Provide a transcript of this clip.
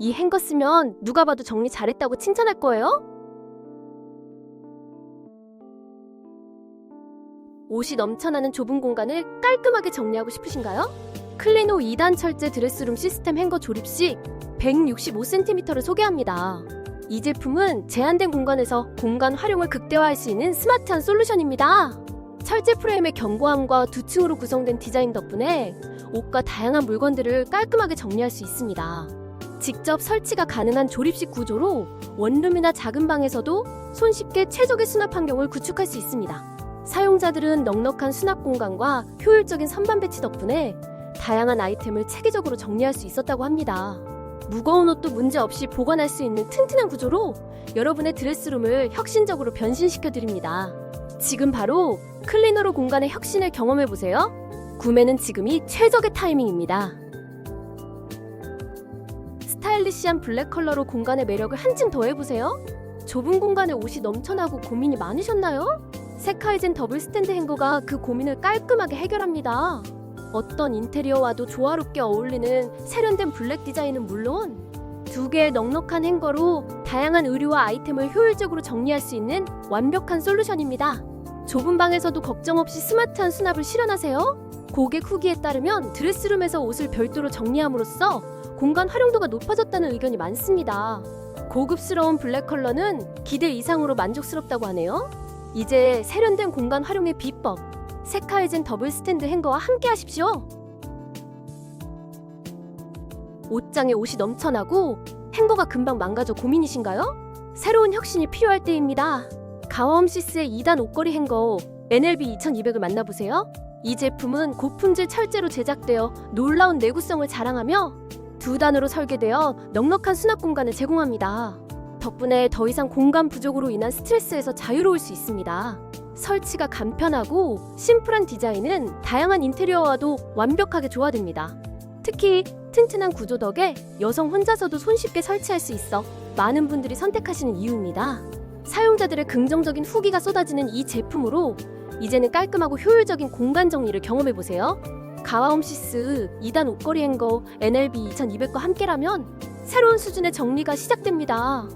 이 행거 쓰면 누가 봐도 정리 잘했다고 칭찬할 거예요? 옷이 넘쳐나는 좁은 공간을 깔끔하게 정리하고 싶으신가요? 클리노 2단 철제 드레스룸 시스템 행거 조립 시 165cm를 소개합니다. 이 제품은 제한된 공간에서 공간 활용을 극대화할 수 있는 스마트한 솔루션입니다. 철제 프레임의 견고함과 두 층으로 구성된 디자인 덕분에 옷과 다양한 물건들을 깔끔하게 정리할 수 있습니다. 직접 설치가 가능한 조립식 구조로 원룸이나 작은 방에서도 손쉽게 최적의 수납 환경을 구축할 수 있습니다. 사용자들은 넉넉한 수납 공간과 효율적인 선반 배치 덕분에 다양한 아이템을 체계적으로 정리할 수 있었다고 합니다. 무거운 옷도 문제없이 보관할 수 있는 튼튼한 구조로 여러분의 드레스룸을 혁신적으로 변신시켜 드립니다. 지금 바로 클리너로 공간의 혁신을 경험해 보세요. 구매는 지금이 최적의 타이밍입니다. 스타일리시한 블랙 컬러로 공간의 매력을 한층 더해보세요. 좁은 공간에 옷이 넘쳐나고 고민이 많으셨나요? 세카이젠 더블 스탠드 행거가 그 고민을 깔끔하게 해결합니다. 어떤 인테리어와도 조화롭게 어울리는 세련된 블랙 디자인은 물론 두 개의 넉넉한 행거로 다양한 의류와 아이템을 효율적으로 정리할 수 있는 완벽한 솔루션입니다. 좁은 방에서도 걱정 없이 스마트한 수납을 실현하세요. 고객 후기에 따르면 드레스룸에서 옷을 별도로 정리함으로써 공간 활용도가 높아졌다는 의견이 많습니다. 고급스러운 블랙 컬러는 기대 이상으로 만족스럽다고 하네요. 이제 세련된 공간 활용의 비법 세카이젠 더블 스탠드 행거와 함께 하십시오. 옷장에 옷이 넘쳐나고 행거가 금방 망가져 고민이신가요? 새로운 혁신이 필요할 때입니다. 가와엄시스의 2단 옷걸이 행거 NLB 2200을 만나보세요. 이 제품은 고품질 철제로 제작되어 놀라운 내구성을 자랑하며 두 단으로 설계되어 넉넉한 수납 공간을 제공합니다. 덕분에 더 이상 공간 부족으로 인한 스트레스에서 자유로울 수 있습니다. 설치가 간편하고 심플한 디자인은 다양한 인테리어와도 완벽하게 조화됩니다. 특히 튼튼한 구조 덕에 여성 혼자서도 손쉽게 설치할 수 있어 많은 분들이 선택하시는 이유입니다. 사용자들의 긍정적인 후기가 쏟아지는 이 제품으로 이제는 깔끔하고 효율적인 공간 정리를 경험해 보세요. 가와홈시스 2단 옷걸이 행거 NLB 2200과 함께라면 새로운 수준의 정리가 시작됩니다.